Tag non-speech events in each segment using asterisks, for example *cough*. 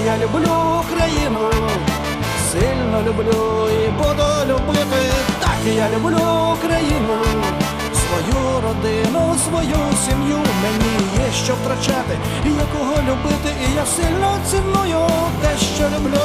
Я люблю Україну. Сильно люблю і буду любити. Так я люблю Україну. Свою родину, свою сім'ю мені є що втрачати, і є кого любити, і я сильно ціную те, що люблю.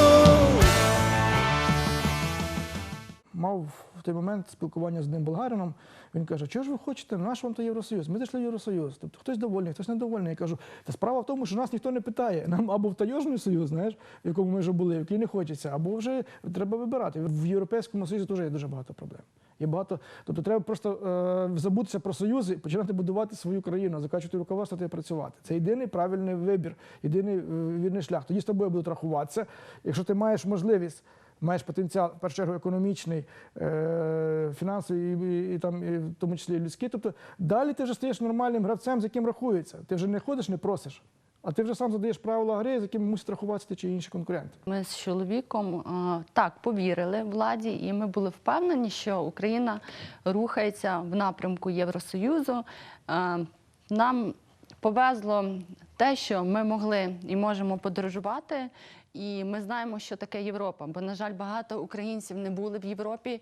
Мав в той момент спілкування з одним болгарином. Він каже: чого ж ви хочете? Наш вам то Євросоюз? Ми зайшли в Євросоюз. Тобто хтось довольний, хтось недовольний. Я кажу, та справа в тому, що нас ніхто не питає. Нам або в Таєжний союз, знаєш, в якому ми вже були, в який не хочеться, або вже треба вибирати. В Європейському Союзі теж є дуже багато проблем. Є багато, тобто треба просто е, забутися про союзи, і починати будувати свою країну, закачувати рукава, стати працювати. Це єдиний правильний вибір, єдиний е, вірний шлях. Тоді з тобою будуть рахуватися. Якщо ти маєш можливість маєш потенціал, в першу чергу, економічний, е, фінансовий і, і, там, і в тому числі і людський. Тобто далі ти вже стаєш нормальним гравцем, з яким рахується. Ти вже не ходиш, не просиш, а ти вже сам задаєш правила гри, з якими мусить рахуватися ті чи інші конкуренти. Ми з чоловіком е, так повірили владі, і ми були впевнені, що Україна рухається в напрямку Євросоюзу. Е, Нам повезло те, що ми могли і можемо подорожувати. І ми знаємо, що таке Європа. Бо, на жаль, багато українців не були в Європі.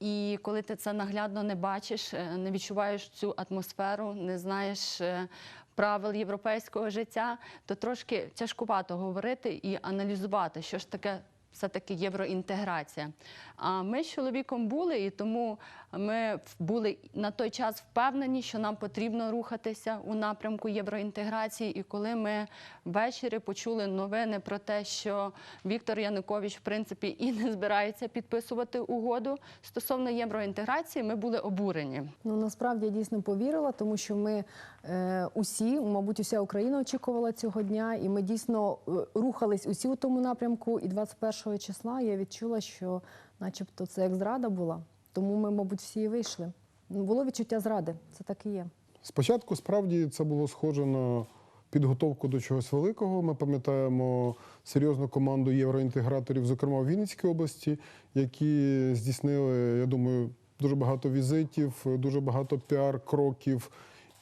І коли ти це наглядно не бачиш, е, не відчуваєш цю атмосферу, не знаєш е, правил європейського життя, то трошки тяжкувато говорити і аналізувати, що ж таке все-таки євроінтеграція. А ми з чоловіком були, і тому ми були на той час впевнені, що нам потрібно рухатися у напрямку євроінтеграції. І коли ми ввечері почули новини про те, що Віктор Янукович, в принципі, і не збирається підписувати угоду стосовно євроінтеграції, ми були обурені. Ну насправді я дійсно повірила, тому що ми е, усі, мабуть, уся Україна очікувала цього дня, і ми дійсно е, рухались усі у тому напрямку. І 21 числа я відчула, що, начебто, це як зрада була. Тому ми, мабуть, всі і вийшли. Ну, Було відчуття зради, це так і є. Спочатку справді це було схоже на підготовку до чогось великого. Ми пам'ятаємо серйозну команду євроінтеграторів, зокрема в Вінницькій області, які здійснили, я думаю, дуже багато візитів, дуже багато піар-кроків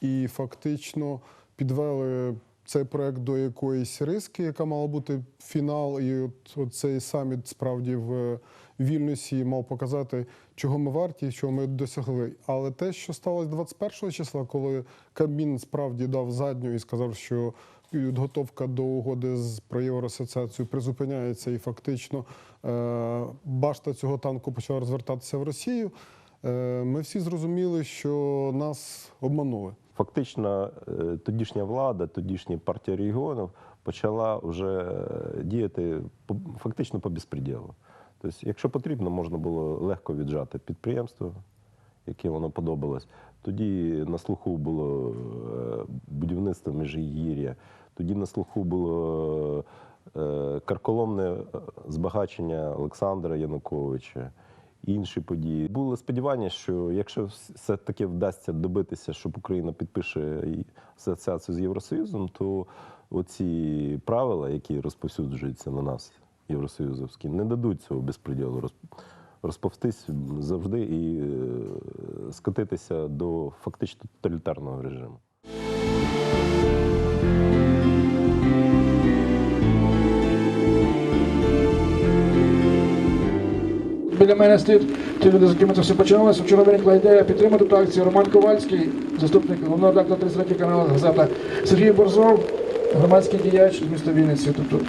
і фактично підвели цей проект до якоїсь риски, яка мала бути фінал. І от, цей саміт справді в Вільнюсі мав показати, чого ми варті, чого ми досягли. Але те, що сталося 21 числа, коли Кабмін справді дав задню і сказав, що підготовка до угоди про євроасоціацію призупиняється, і фактично е, башта цього танку почала розвертатися в Росію. е, Ми всі зрозуміли, що нас обманули. Фактично, е, тодішня влада, тодішня партія регіонів почала вже е, діяти фактично по безпреділу. Тобто, якщо потрібно, можна було легко віджати підприємство, яке воно подобалось. Тоді на слуху було е, будівництво Межигір'я, тоді на слуху було карколомне збагачення Олександра Януковича інші події. Було сподівання, що якщо все таки вдасться добитися, щоб Україна підпише асоціацію з Євросоюзом, то оці правила, які розповсюджуються на нас, євросоюзовські, не дадуть цього безпреділу роз- розповстись завжди і е, скотитися до фактично тоталітарного режиму. Біля мене стоять ті люди, з якими це все починалося. Вчора виникла ідея підтримати ту акцію. Роман Ковальський, заступник головного редактора 33 каналу газета, Сергій Борзов, громадський діяч з міста Вінниці. Тобто,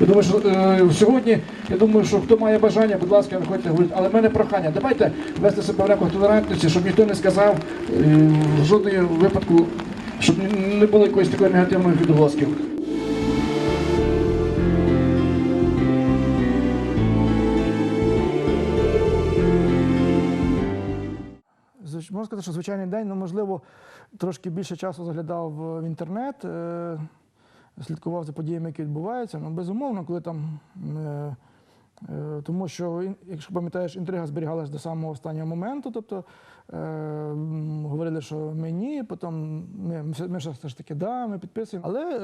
я думаю, що е, сьогодні, я думаю, що хто має бажання, будь ласка, виходьте говорити. Але в мене прохання, давайте вести себе в рамках толерантності, щоб ніхто не сказав е, в жодному випадку, щоб не було якоїсь такої негативної відголосків. Можна сказати, що звичайний день, ну можливо, трошки більше часу заглядав в інтернет. Е, слідкував за подіями, які відбуваються. Ну, безумовно, коли там. е, Е, Тому що, якщо пам'ятаєш, інтрига зберігалась до самого останнього моменту. Тобто е, говорили, що ми ні, потім ми, ми, ж все ж таки да, ми підписуємо. Але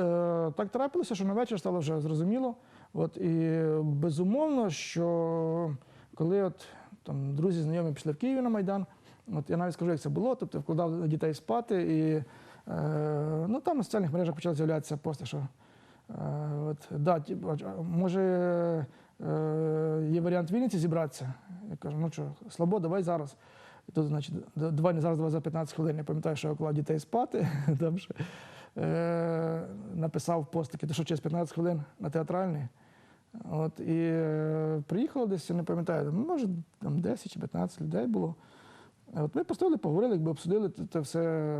е, так трапилося, що на вечір стало вже зрозуміло. От, і безумовно, що коли от, там, друзі, знайомі пішли в Києві на Майдан, от, я навіть скажу, як це було, тобто вкладав дітей спати, і е, ну, там на соціальних мережах почали з'являтися пости, що Е, От, да, ті- може, е, є варіант в Вінниці зібратися. Я кажу, ну що, слабо, давай зараз. І тут, значить, давай не зараз, давай за 15 хвилин. Я пам'ятаю, що я клав дітей спати. *laughs* Там ще, е, написав пост такий, що через 15 хвилин на театральний. От, і е, приїхало десь, я не пам'ятаю, може там 10 чи 15 людей було. От ми постояли, поговорили, якби обсудили це все,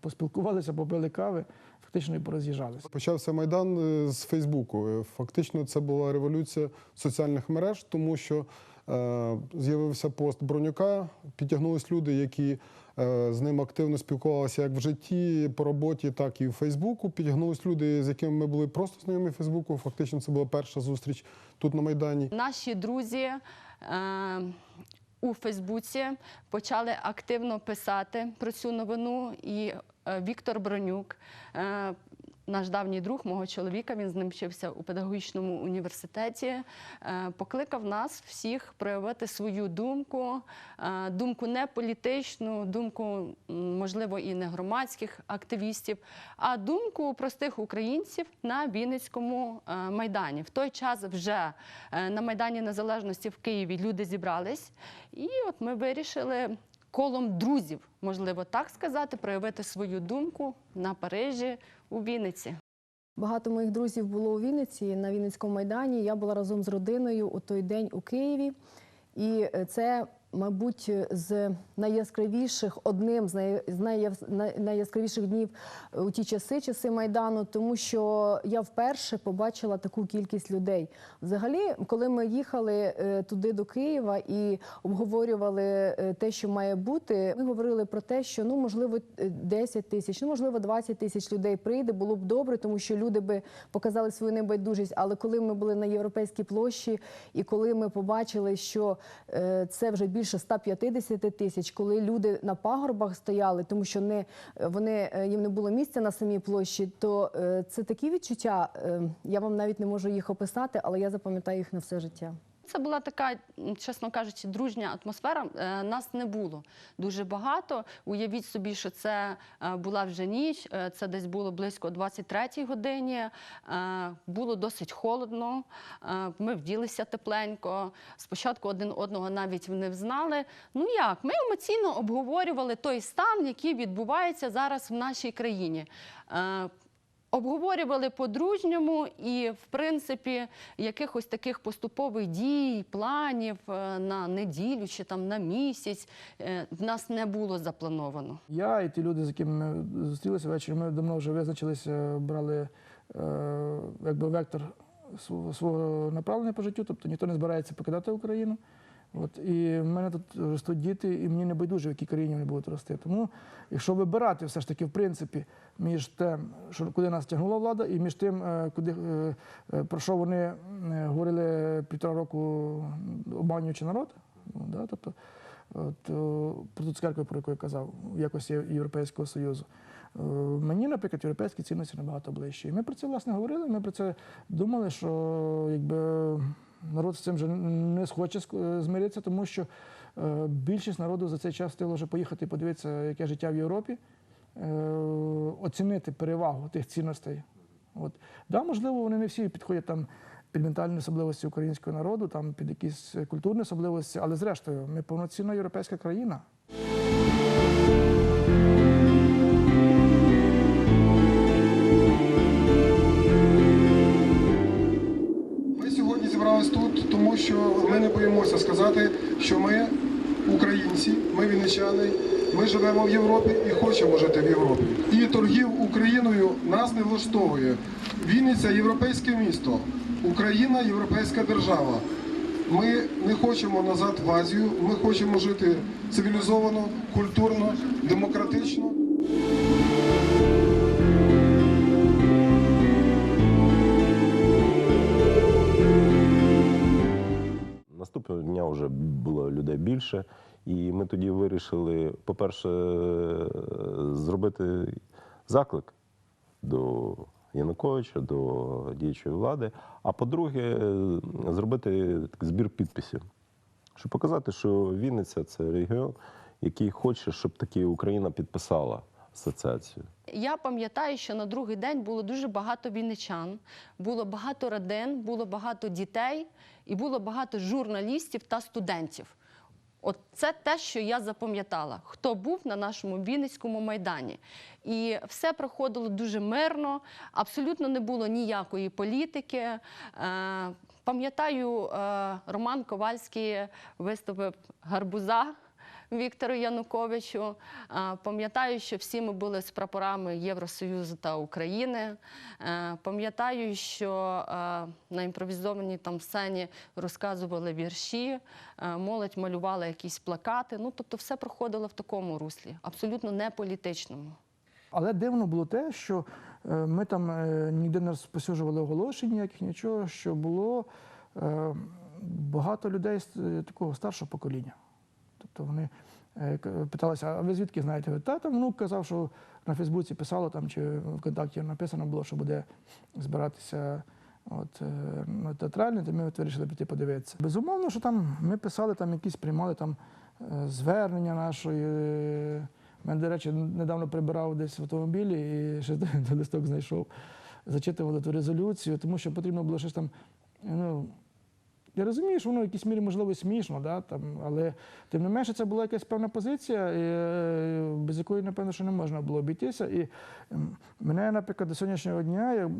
поспілкувалися, попили кави, фактично і пороз'їжджалися. Почався майдан е, з Фейсбуку. Е, Фактично, це була революція соціальних мереж, тому що е, з'явився пост Бронюка, підтягнулись люди, які е, з ним активно спілкувалися як в житті, по роботі, так і в Фейсбуку. Підтягнулись люди, з якими ми були просто знайомі в Фейсбуку. Фактично, це була перша зустріч тут на майдані. Наші друзі е, у Фейсбуці почали активно писати про цю новину. І е, Віктор Бронюк, е, наш давній друг мого чоловіка, він з ним вчився у педагогічному університеті, е, покликав нас всіх проявити свою думку, е, думку не політичну, думку, можливо, і не громадських активістів, а думку простих українців на Вінницькому е, майдані. В той час вже на Майдані Незалежності в Києві люди зібрались, і от ми вирішили колом друзів, можливо, так сказати, проявити свою думку на Парижі у Вінниці. Багато моїх друзів було у Вінниці на Вінницькому майдані. Я була разом з родиною у той день у Києві. І е, це, мабуть, з найяскравіших, одним з найяскравіших днів у ті часи, часи Майдану, тому що я вперше побачила таку кількість людей. Взагалі, коли ми їхали е, туди до Києва і обговорювали е, те, що має бути, ми говорили про те, що ну можливо е, 10 тисяч, ну можливо 20 тисяч людей прийде, було б добре, тому що люди би показали свою небайдужість. Але коли ми були на європейській площі, і коли ми побачили, що е, це вже більше 150 тисяч, коли люди на пагорбах стояли, тому що не вони е, їм не було місця на самій площі, то е, це такі відчуття. е, Я вам навіть не можу їх описати, але я запам'ятаю їх на все життя. Це була така, чесно кажучи, дружня атмосфера. Е, Нас не було дуже багато. Уявіть собі, що це е, була вже ніч, е, це десь було близько 23-й годині. Було досить холодно. Ми вділися тепленько. Спочатку один одного навіть не взнали. Ну як? Ми емоційно обговорювали той стан, який відбувається зараз в нашій країні. Обговорювали по-дружньому і, в принципі, якихось таких поступових дій, планів е, на неділю чи там на місяць е, в нас не було заплановано. Я і ті люди, з якими ми зустрілися ввечері, ми давно вже визначилися, брали е, якби вектор свого направлення по життю, тобто ніхто не збирається покидати Україну. От, і в мене тут ростуть діти, і мені не байдуже, в якій країні вони будуть рости. Тому, якщо вибирати все ж таки, в принципі, між тим, що куди нас тягнула влада, і між тим, е, куди, е, е, про що вони говорили півтора року, обманюючи народ, ну, да, тобто, От, про ту церкву, про яку я казав, в якості Європейського Союзу. Мені, наприклад, європейські цінності набагато ближчі. І ми про це власне говорили. Ми про це думали, що якби народ з цим вже не схоче е, змиритися, тому що е, більшість народу за цей час встигло вже поїхати і подивитися, яке життя в Європі, е, оцінити перевагу тих цінностей. От. Да, можливо, вони не всі підходять там під ментальні особливості українського народу, там під якісь культурні особливості, але зрештою, ми повноцінна європейська країна. Тому що ми не боїмося сказати, що ми українці, ми вінничани, ми живемо в Європі і хочемо жити в Європі. І торгів Україною нас не влаштовує. Вінниця європейське місто, Україна європейська держава. Ми не хочемо назад в Азію, ми хочемо жити цивілізовано, культурно, демократично. Вже було людей більше. І ми тоді вирішили, по-перше, зробити заклик до Януковича, до діючої влади. А по-друге, зробити збір підписів, щоб показати, що Вінниця це регіон, який хоче, щоб таки Україна підписала асоціацію. Я пам'ятаю, що на другий день було дуже багато вінничан, було багато родин, було багато дітей і було багато журналістів та студентів. От це те, що я запам'ятала, хто був на нашому Вінницькому майдані. І все проходило дуже мирно, абсолютно не було ніякої політики. Е, Пам'ятаю, е, Роман Ковальський виступив гарбуза. Віктору Януковичу. Пам'ятаю, що всі ми були з прапорами Євросоюзу та України. Е, Пам'ятаю, що е, на імпровізованій там сцені розказували вірші, е, молодь малювала якісь плакати. Ну, тобто, все проходило в такому руслі, абсолютно не політичному. Але дивно було те, що ми там ніде не розпосюджували оголошень, ніяких нічого, що було багато людей з такого старшого покоління. Тобто вони е, питалися, а ви звідки знаєте? Та там внук казав, що на Фейсбуці писало там чи в контакті написано було, що буде збиратися. От, на театральний, то ми вирішили піти подивитися. Безумовно, що там ми писали, там якісь приймали там е, звернення нашої. Мене, до речі, недавно прибирав десь в автомобілі і ще *laughs* листок знайшов. Зачитували ту резолюцію, тому що потрібно було щось там. Ну, я розумію, що воно в якійсь мірі можливо смішно, да, там, але тим не менше це була якась певна позиція, е, без якої, напевно, що не можна було обійтися. І мене, наприклад, до сьогоднішнього дня я,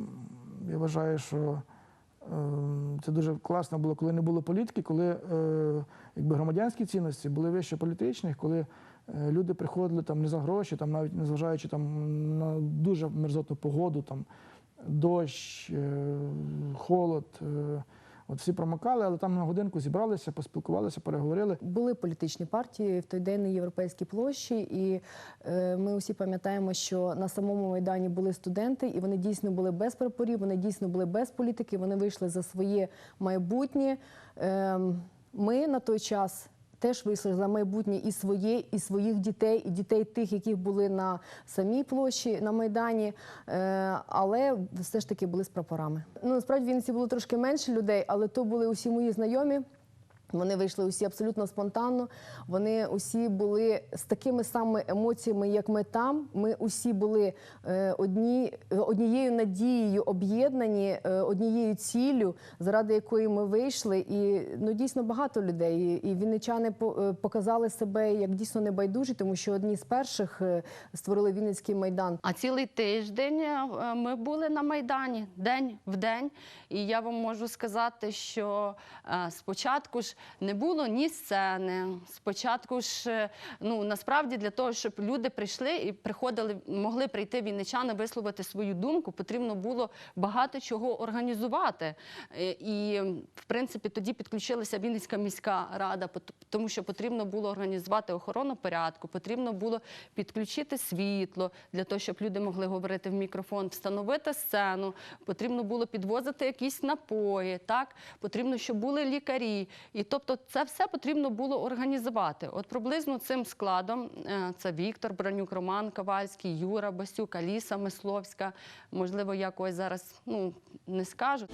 я вважаю, що Ем, Це дуже класно було, коли не було політики, коли е, якби громадянські цінності були вище політичних, коли е, люди приходили там не за гроші, там навіть незважаючи там на дуже мерзотну погоду, там дощ, холод. От всі промокали, але там на годинку зібралися, поспілкувалися, переговорили. Були політичні партії в той день на європейській площі, і е, ми усі пам'ятаємо, що на самому майдані були студенти, і вони дійсно були без прапорів, вони дійсно були без політики. Вони вийшли за своє майбутнє. Е, ми на той час. Теж вийшли за майбутнє і своє, і своїх дітей, і дітей тих, які були на самій площі на майдані, е, але все ж таки були з прапорами. Ну насправді в Вінниці було трошки менше людей, але то були усі мої знайомі. Вони вийшли усі абсолютно спонтанно. Вони усі були з такими самими емоціями, як ми там. Ми усі були е, одні, е, однією надією об'єднані, е, однією ціллю, заради якої ми вийшли. І ну дійсно багато людей. І, вінничани по- показали себе як дійсно небайдужі, тому що одні з перших створили Вінницький майдан. А цілий тиждень ми були на Майдані день в день. І я вам можу сказати, що спочатку ж не було ні сцени. Спочатку ж, е, ну насправді для того, щоб люди прийшли і приходили, могли прийти вінничани, висловити свою думку, потрібно було багато чого організувати. Е, І в принципі тоді підключилася Вінницька міська рада, тому що потрібно було організувати охорону порядку, потрібно було підключити світло для того, щоб люди могли говорити в мікрофон, встановити сцену, потрібно було підвозити якісь напої, так потрібно, щоб були лікарі. І тобто це все потрібно було організувати. От приблизно цим складом е, це Віктор Бранюк, Роман Ковальський, Юра Басюк, Аліса Мисловська. Можливо, я зараз ну, не скажу.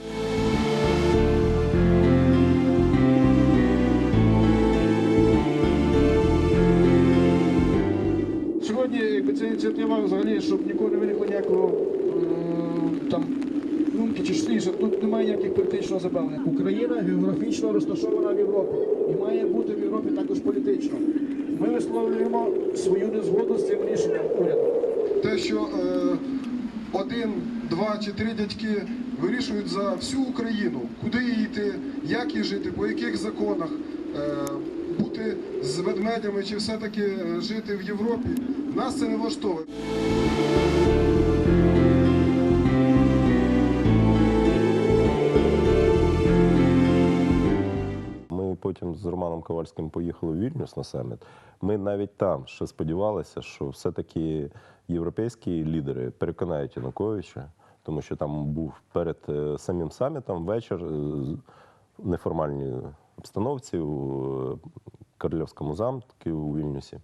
Сьогодні ця ініціатива взагалі, щоб нікого не виникло ніякого там щось. Тут немає ніяких політичного забавлення. Україна географічно розташована в Європі і має бути в Європі також політично. Ми висловлюємо свою незгоду з цим рішенням уряду. Те, що е, один, два чи три дядьки вирішують за всю Україну, куди їй йти, як їй жити, по яких законах, е, бути з ведмедями чи все-таки е, жити в Європі, нас це не влаштовує. Потім з Романом Ковальським поїхали в Вільнюс на саміт. Ми навіть там ще сподівалися, що все-таки європейські лідери переконають Януковича, тому що там був перед е, самим самітом вечір, е, з- неформальні обстановці у е, Корольовському замку у Вільнюсі.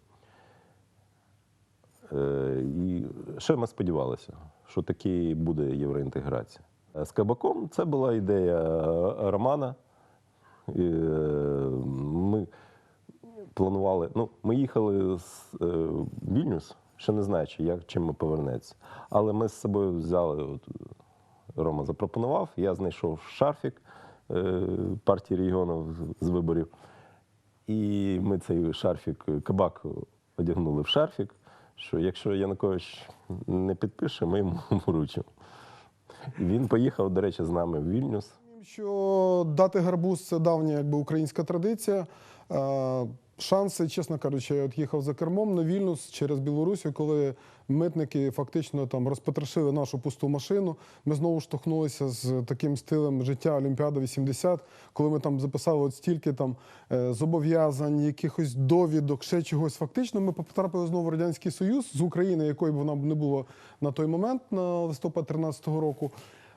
Е, І ще ми сподівалися, що таки буде євроінтеграція. З кабаком це була ідея е, Романа. Е, Ми планували. Ну, ми їхали з е, Вільнюс, ще не знаючи, як чим ми повернеться. Але ми з собою взяли. От, Рома запропонував, я знайшов шарфік е, партії регіонів з- виборів. І ми цей шарфік, кабак одягнули в шарфік, що якщо Янукович не підпише, ми йому *laughs* вручимо. Він поїхав, до речі, з нами в Вільнюс. Що дати гарбуз це давня якби, українська традиція. Е, Шанси, чесно кажучи, я от їхав за кермом на Вільнюс через Білорусію, коли митники фактично там розпотрошили нашу пусту машину. Ми знову штовхнулися з таким стилем життя Олімпіада 80, коли ми там записали от стільки там е, зобов'язань, якихось довідок, ще чогось. Фактично, ми потрапили знову в радянський союз з України, якої б вона б не було на той момент, на листопад 13-го року.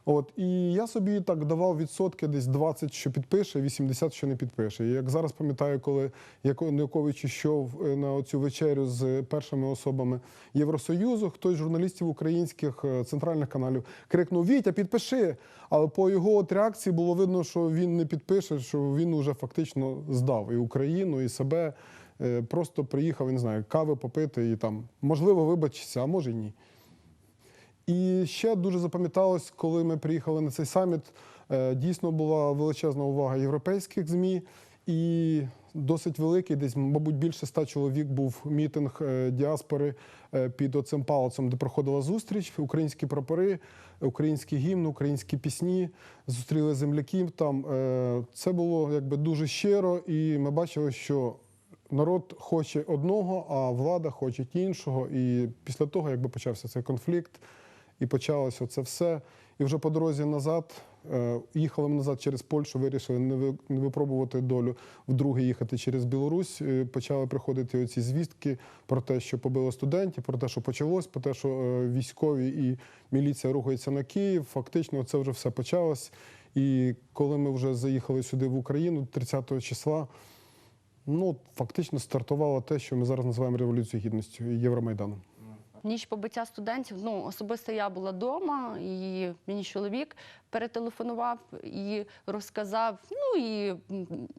От і я собі так давав відсотки десь 20, що підпише, 80, що не підпише. І як зараз пам'ятаю, коли Яко- Янукович йшов е, на цю вечерю з першими особами Євросоюзу, хтось з журналістів українських е, центральних каналів крикнув: Вітя, підпиши! Але по його от реакції було видно, що він не підпише, що він уже фактично здав і Україну, і себе. Е, Просто приїхав, не знаю, кави попити і там можливо вибачитися, а може й ні. І ще дуже запам'яталось, коли ми приїхали на цей саміт. е, Дійсно була величезна увага європейських ЗМІ і досить великий, десь, мабуть, більше ста чоловік був мітинг е, діаспори е, під оцим палацом, де проходила зустріч. Українські прапори, український гімн, українські пісні. Зустріли земляків там. Це було якби дуже щиро, і ми бачили, що народ хоче одного, а влада хоче іншого. І після того, якби почався цей конфлікт, і почалося це все. І вже по дорозі назад е, їхали ми назад через Польщу, вирішили не випробувати долю вдруге їхати через Білорусь. Е, Почали приходити оці звістки про те, що побило студентів, про те, що почалось, про те, що е, військові і міліція рухаються на Київ. Фактично, це вже все почалось. І коли ми вже заїхали сюди в Україну 30 числа, ну фактично стартувало те, що ми зараз називаємо революцією гідності Євромайданом. Ніч побиття студентів. Ну особисто я була вдома, і мені чоловік перетелефонував і розказав. Ну і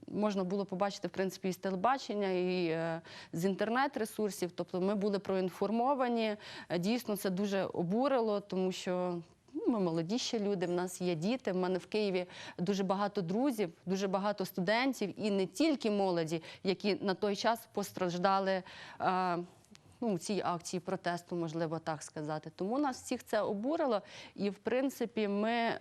можна було побачити в принципі і з телебачення, і е, з інтернет-ресурсів. Тобто ми були проінформовані. Е, Дійсно, це дуже обурило, тому що. ну, Ми молоді ще люди, в нас є діти. В мене в Києві дуже багато друзів, дуже багато студентів, і не тільки молоді, які на той час постраждали е, ну, у цій акції протесту, можливо так сказати. Тому нас всіх це обурило. І, в принципі, ми е,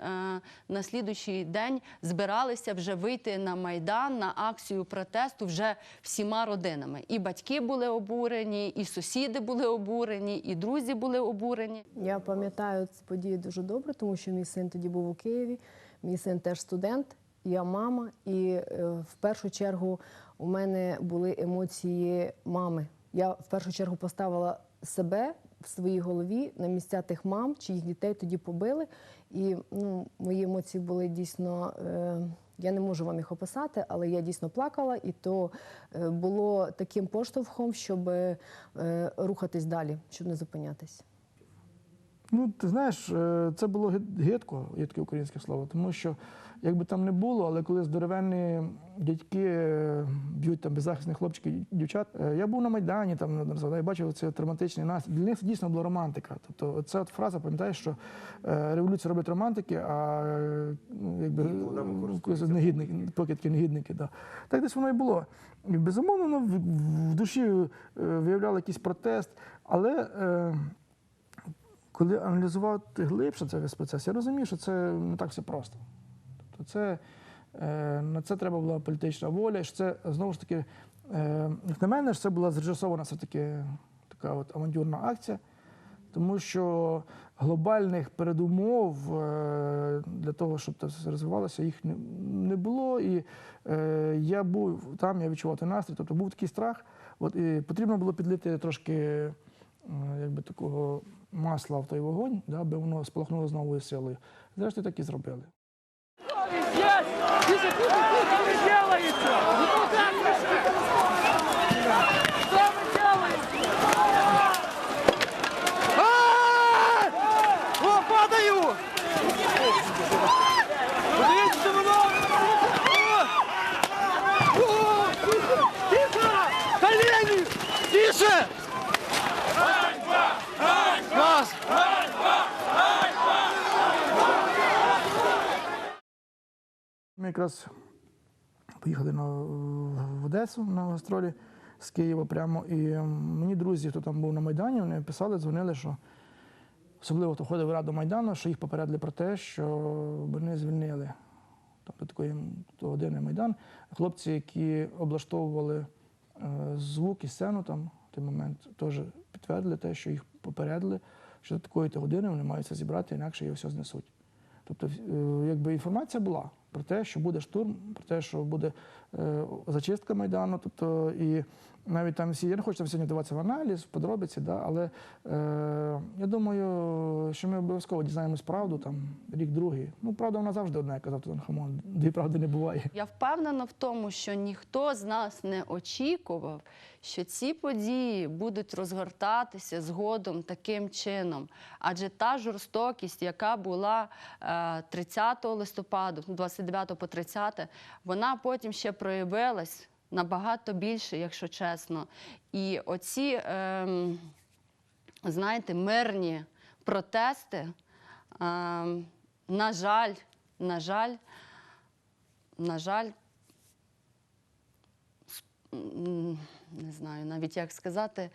на слідуючий день збиралися вже вийти на Майдан на акцію протесту вже всіма родинами. І батьки були обурені, і сусіди були обурені, і друзі були обурені. Я пам'ятаю ці події дуже добре, тому що мій син тоді був у Києві. Мій син теж студент, я мама. І е, в першу чергу у мене були емоції мами. Я в першу чергу поставила себе в своїй голові на місця тих мам, чиїх дітей тоді побили. І ну, мої емоції були дійсно. Е, я не можу вам їх описати, але я дійсно плакала, і то е, було таким поштовхом, щоб е, рухатись далі, щоб не зупинятись. Ну, ти знаєш, е, це було гидко, таке українське слово, тому що як би там не було, але коли здоровенні дядьки е, б'ють там беззахисних хлопчиків і дівчат. е, Я був на Майдані там я бачив цей травматичний настрій. Для них це дійсно була романтика. Тобто ця от фраза, пам'ятаєш, що е, революція робить романтики, а ну, якби негідники, покидки негідники. Да. Так десь воно і було. І, безумовно, воно в, в душі виявляло якийсь протест, але. Коли аналізувати глибше цей весь процес, я розумію, що це не так все просто. Тобто це, е, на це треба була політична воля, що це знову ж таки, е, як на мене, це була зрежисована все-таки така от авантюрна акція, тому що глобальних передумов е, для того, щоб це все розвивалося, їх не, було. І я був там, я відчував той настрій, тобто був такий страх. От, і потрібно було підлити трошки якби, такого масла в той вогонь, да, аби воно спалахнуло з новою силою. Зрештою, так і зробили. Есть! О, Ми якраз поїхали на, в Одесу на гастролі з Києва прямо. І мені друзі, хто там був на Майдані, вони писали, дзвонили, що особливо хто ходив в Раду Майдану, що їх попередили про те, що вони звільнили там, до такої до години Майдан. Хлопці, які облаштовували е, звук і сцену там в той момент, теж підтвердили те, що їх попередили, що до такої то години вони маються зібрати, інакше його все знесуть. Тобто, е, якби інформація була про те, що буде штурм, про те, що буде е, зачистка майдану. Тобто, і навіть там всі, я не хочу там сьогодні вдаватися в аналіз, в подробиці, да, але е, я думаю, що ми обов'язково дізнаємось правду там рік-другий. Ну, правда, вона завжди одна, як казав Тутанхамон. Дві правди не буває. Я впевнена в тому, що ніхто з нас не очікував, що ці події будуть розгортатися згодом таким чином. Адже та жорстокість, яка була е, 30 листопада, ну, 29 по 30, вона потім ще проявилась набагато більше, якщо чесно. І оці, ем, знаєте, мирні протести, ем, на жаль, на жаль, на жаль, не знаю навіть як сказати,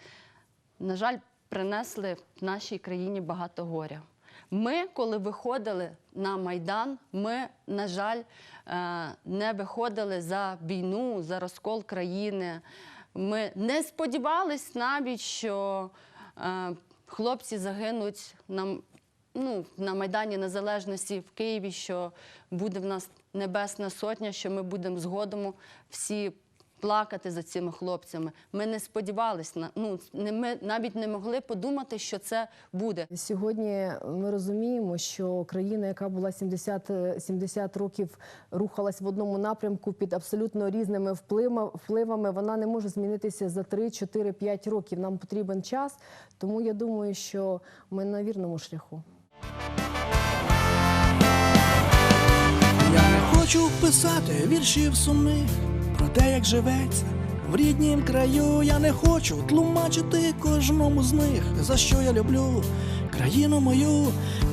на жаль, принесли нашій країні багато горя. Ми, коли виходили на Майдан, ми, на жаль, е, не виходили за війну, за розкол країни. Ми не сподівались навіть, що е, хлопці загинуть на, ну, на Майдані Незалежності в Києві, що буде в нас Небесна Сотня, що ми будемо згодом всі плакати за цими хлопцями. Ми не сподівались на ну, не, ми навіть не могли подумати, що це буде. Сьогодні ми розуміємо, що країна, яка була 70, е, 70 років, рухалась в одному напрямку під абсолютно різними впливами, впливами, вона не може змінитися за 3, 4, 5 років. Нам потрібен час. Тому я думаю, що ми на вірному шляху. Я не хочу писати віршів сумних те, як живеться в ріднім краю. Я не хочу тлумачити кожному з них, за що я люблю країну мою.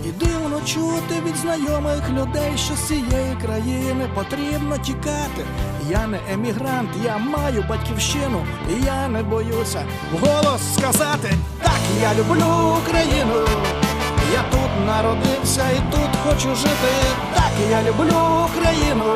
І дивно чути від знайомих людей, що з цієї країни потрібно тікати. Я не емігрант, я маю батьківщину, і я не боюся вголос сказати так, я люблю Україну. Я тут народився і тут хочу жити. Так я люблю Україну.